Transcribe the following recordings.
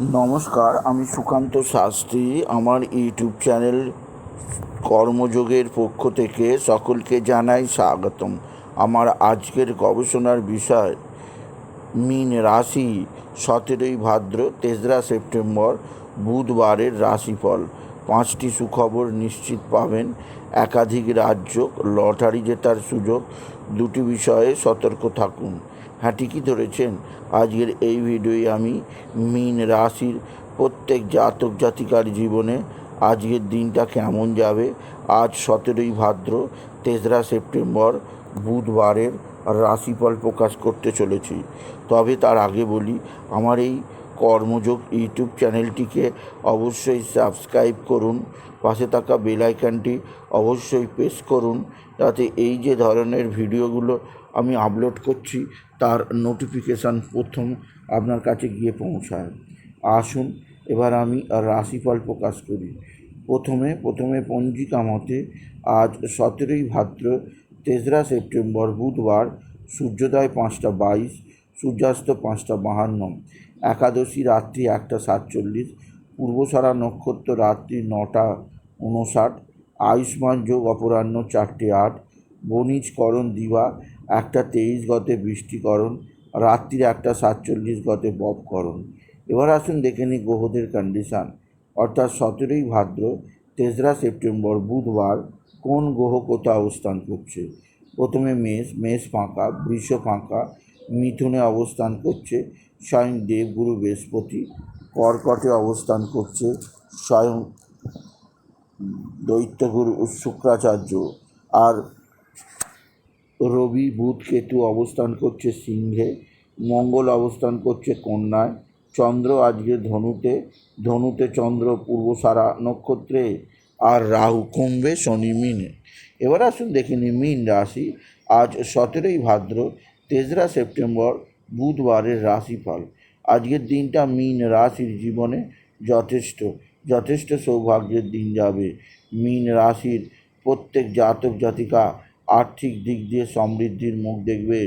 নমস্কার, আমি সুকান্ত শাস্ত্রী। আমার ইউটিউব চ্যানেল কর্মযোগের পক্ষ থেকে সকলকে জানাই স্বাগতম। আমার আজকের গবেষণার বিষয়, মিন রাশি, সতেরোই ভাদ্র, তেসরা সেপ্টেম্বর, বুধবারের রাশিফল। পাঁচটি সুখবর নিশ্চিত পাবেন। একাধিক রাজ্য, লটারি জেতার সুযোগ দুটি বিষয়ে সতর্ক থাকুন। হ্যাঁ ঠিকই ধরেছেন। আজকের এই ভিডিওয়ে আমি মীন রাশির প্রত্যেক জাতক জাতিকার জীবনে আজকের দিনটা কেমন যাবে? আজ সতেরোই ভাদ্র, তেসরা সেপ্টেম্বর, বুধবারের রাশিফল প্রকাশ করতে চলেছি। তবে তার আগে বলি, আমার এই কর্মযোগ ইউটিউব চ্যানেলটিকে অবশ্যই সাবস্ক্রাইব করুন, পাশে থাকা বেল আইকনটি অবশ্যই প্রেস করুন, যাতে এই যে ধরনের ভিডিওগুলো আমি আপলোড করছি, তার নোটিফিকেশান প্রথম আপনার কাছে গিয়ে পৌঁছায়। আসুন, এবার আমি রাশিফল প্রকাশ করি। প্রথমে প্রথমে পঞ্জিকা মতে আজ সতেরোই ভাদ্র, তেসরা সেপ্টেম্বর বুধবার, সূর্যোদয় পাঁচটা বাইশ, সূর্যাস্ত পাঁচটা বাহান্ন। একাদশী রাত্রি একটা সাতচল্লিশ পূর্বসরা নক্ষত্র রাত্রি নটা উনষাট আয়ুষ্মান যোগ অপরাহ্ন চারটে আট, বণিজকরণ দিবা একটা তেইশ গতে বৃষ্টিকরণ, রাত্রির একটা সাতচল্লিশ গতে বপকরণ। এবার আসুন দেখে নিই গ্রহদের কন্ডিশান অর্থাৎ সতেরোই ভাদ্র, তেসরা সেপ্টেম্বর, বুধবার কোন গ্রহ কোথায় অবস্থান করছে? প্রথমে মেষ মেষ ফাঁকা, বৃষ ফাঁকা, মিথুনে অবস্থান করছে স্বয়ং দেবগুরু বৃহস্পতি, কর্কটে অবস্থান করছে স্বয়ং দৈত্যগুরু শুক্রাচার্য। আর রবি, বুধ, কেতু অবস্থান করছে সিংহে, মঙ্গল অবস্থান করছে কন্যায়, চন্দ্র আজকে ধনুতে ধনুতে চন্দ্র পূর্বসারা নক্ষত্রে, আর রাহু কুম্ভে শনি মিনে। এবার আসুন দেখিনি মিন রাশি, আজ সতেরোই ভাদ্র, তেসরা সেপ্টেম্বর বুধবারের রাশিফল। আজকের দিনটা মিন রাশির জীবনে যথেষ্ট যথেষ্ট সৌভাগ্যের দিন যাবে। মিন রাশির প্রত্যেক জাতক জাতিকা আর্থিক দিক দিয়ে সমৃদ্ধির মুখ দেখবে,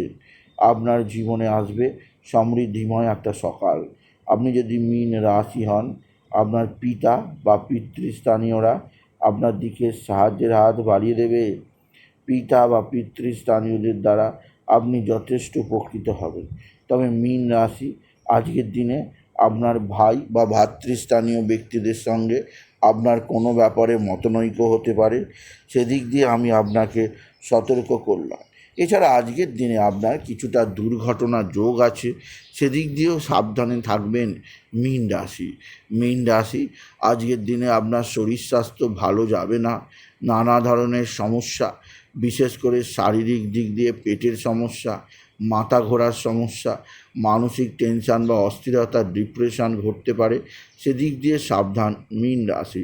আপনার জীবনে আসবে সমৃদ্ধিময় একটা সকাল। আপনি যদি মিন রাশি হন, আপনার পিতা বা পিতৃস্থানীয়রা আপনার দিকে সাহায্যের হাত বাড়িয়ে দেবে। পিতা বা পিতৃস্থানীয়দের দ্বারা আপনি যথেষ্ট উপকৃত হবেন। তবে মীন রাশি আজকের দিনে আপনার ভাই বা ভাতৃস্থানীয় ব্যক্তিদের সঙ্গে আপনার কোনো ব্যাপারে মতনৈক্য হতে পারে। সেদিক দিয়ে আমি আপনাকে সতর্ক করলাম। এছাড়া আজকের দিনে আপনার কিছুটা দুর্ঘটনা যোগ আছে, সেদিক দিয়েও সাবধানে থাকবেন মীন রাশি। মীন রাশি, আজকের দিনে আপনার শরীর স্বাস্থ্য ভালো যাবে না, নানা ধরনের সমস্যা, বিশেষ করে শারীরিক দিক দিয়ে পেটের সমস্যা, মাথা ঘোরার সমস্যা, মানসিক টেনশান বা অস্থিরতা ডিপ্রেশন ঘটতে পারে, সেদিক দিয়ে সাবধান মীন রাশি।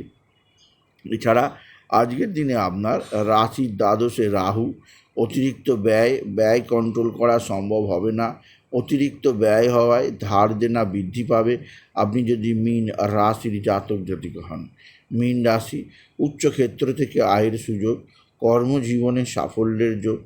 এছাড়া আজকের দিনে আপনার রাশির দ্বাদশে রাহু অতিরিক্ত ব্যয় ব্যয় কন্ট্রোল করা সম্ভব হবে না। অতিরিক্ত ব্যয় হওয়ায় ধার দেনা বৃদ্ধি পাবে। আপনি যদি মিন রাশির জাতক জাতিকা হন, মিন রাশি উচ্চ ক্ষেত্র থেকে আয়ের সুযোগ, কর্মজীবনে সাফল্যের যোগ,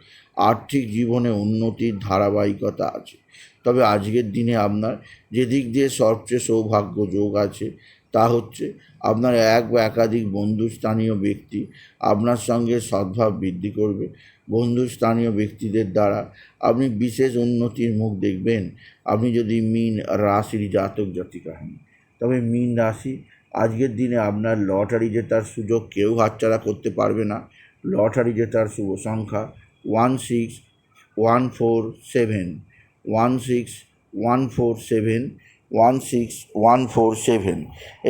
আর্থিক জীবনে উন্নতির ধারাবাহিকতা আছে। তবে আজকের দিনে আপনার যেদিক দিয়ে সবচেয়ে সৌভাগ্য যোগ আছে তা হচ্ছে আপনার এক বা একাধিক বন্ধুস্থানীয় ব্যক্তি আপনার সঙ্গে সদ্ভাব বৃদ্ধি করবে। বন্ধুস্থানীয় ব্যক্তিদের দ্বারা আপনি বিশেষ উন্নতির মুখ দেখবেন। আপনি যদি মিন রাশির জাতক, জাতিকা হন। তবে মিন রাশি, আজকের দিনে আপনার লটারি জেতার সুযোগ কেউ হাতছাড়া করতে পারবে না। লটারি জেতার শুভ সংখ্যা one six one four seven, one six one four seven one six one four seven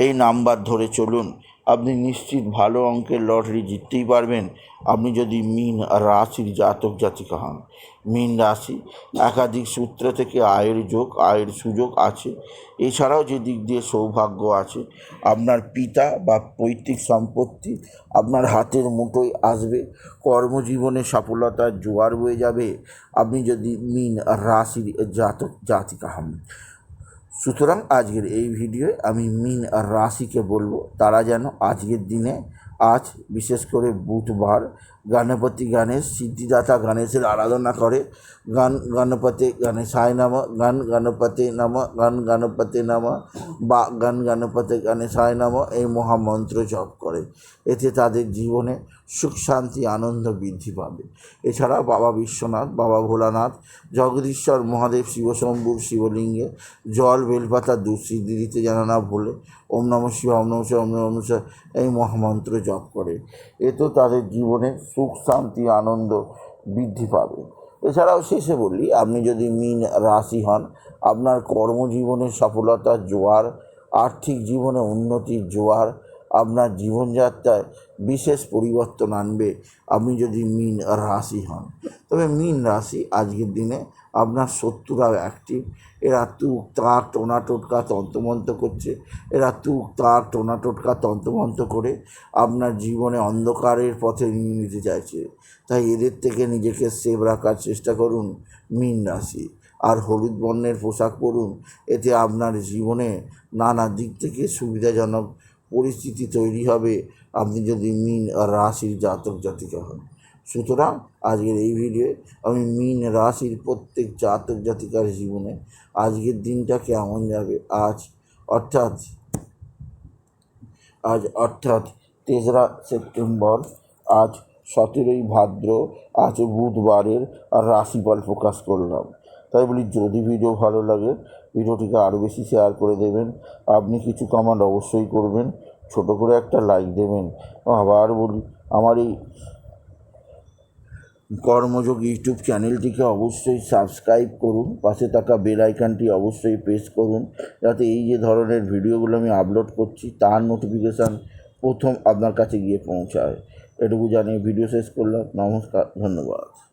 এই নাম্বার ধরে চলুন, আপনি নিশ্চিত ভালো অঙ্কের লটারি জিততেই পারবেন। আপনি যদি মিন রাশির জাতক জাতিকা হন, মিন রাশি একাধিক সূত্র থেকে আয়ের যোগ, আয়ের সুযোগ আছে। এছাড়াও যে দিক দিয়ে সৌভাগ্য আছে, আপনার পিতা বা পৈতৃক সম্পত্তি আপনার হাতের মুঠোয় আসবে, কর্মজীবনে সফলতার জোয়ার বয়ে যাবে। আপনি যদি মিন রাশির জাতক জাতিকা হন সুতরাং আজকের এই ভিডিওয়ে আমি মিন আর রাশিকে বলব, তারা যেন আজকের দিনে আজ বিশেষ করে বুধবার গণপতি গণেশ, সিদ্ধিদাতা গণেশের আরাধনা করে। গান গণপতি গণেশায় নম গান গণপতি নম গান গণপতি নম, বা গান গণপতি গণেশায় নম, এই মহামন্ত্র জপ করে। এতে তাদের জীবনে সুখ, শান্তি, আনন্দ বৃদ্ধি পাবে। এছাড়া বাবা বিশ্বনাথ, বাবা ভোলানাথ, জগদীশ্বর, মহাদেব শিবশম্ভুর শিবলিঙ্গে জল, বেলপাতা দুঃসিদ্ধি দিতে যেন না ভুলে ওম নম শিব ওম নম শিব ওম নম এই মহামন্ত্র জপ করে। এতে তাদের জীবনে সুখ, শান্তি, আনন্দ বৃদ্ধি পাবে। এছাড়াও শেষে বলি, আপনি যদি মিন রাশি হন, আপনার কর্মজীবনের সফলতার জোয়ার, আর্থিক জীবনে উন্নতির জোয়ার আপনার জীবনযাত্রায় বিশেষ পরিবর্তন আনবে। আপনি যদি মিন রাশি হন। তবে মিন রাশি আজকের দিনে আপনার শত্রুরাও অ্যাক্টিভ এরা তুক, তাক, টোনা, টোটকা, তন্ত্রমন্ত্র করছে। এরা তুক, তাক, টোনা, টোটকা, তন্ত্রমন্ত্র করে আপনার জীবনে অন্ধকারের পথে নিয়ে নিতে চাইছে। তাই এদের থেকে নিজেকে সেভ রাখার চেষ্টা করুন মিন রাশি। আর হলুদ বর্ণের পোশাক পরুন। এতে আপনার জীবনে নানা দিক থেকে সুবিধাজনক পরিস্থিতি তৈরি হবে। আপনি যদি মিন রাশির জাতক জাতিকা হন। সুতরাং আজকের এই ভিডিওয়ে আমি মিন রাশির প্রত্যেক জাতক জাতিকার জীবনে আজকের দিনটা কেমন যাবে? আজ অর্থাৎ আজ অর্থাৎ তেসরা সেপ্টেম্বর, আজ সতেরোই ভাদ্র, আজ বুধবারের রাশিফল প্রকাশ করলাম। তাই বলি, যদি ভিডিও ভালো লাগে ভিডিওটিকে আরও বেশি শেয়ার করে দেবেন। আপনি কিছু কমেন্ট অবশ্যই করবেন। ছোট করে একটা লাইক দেবেন। আবার বলি, আমার এই কর্মযোগ ইউটিউব চ্যানেলটিকে অবশ্যই সাবস্ক্রাইব করুন। পাশে থাকা বেল আইকনটি অবশ্যই প্রেস করুন। যাতে এই যে ধরনের ভিডিওগুলো আমি আপলোড করছি, তার নোটিফিকেশান প্রথম আপনার কাছে গিয়ে পৌঁছায়। এটুকু জানিয়ে ভিডিও শেষ করলাম। নমস্কার, ধন্যবাদ।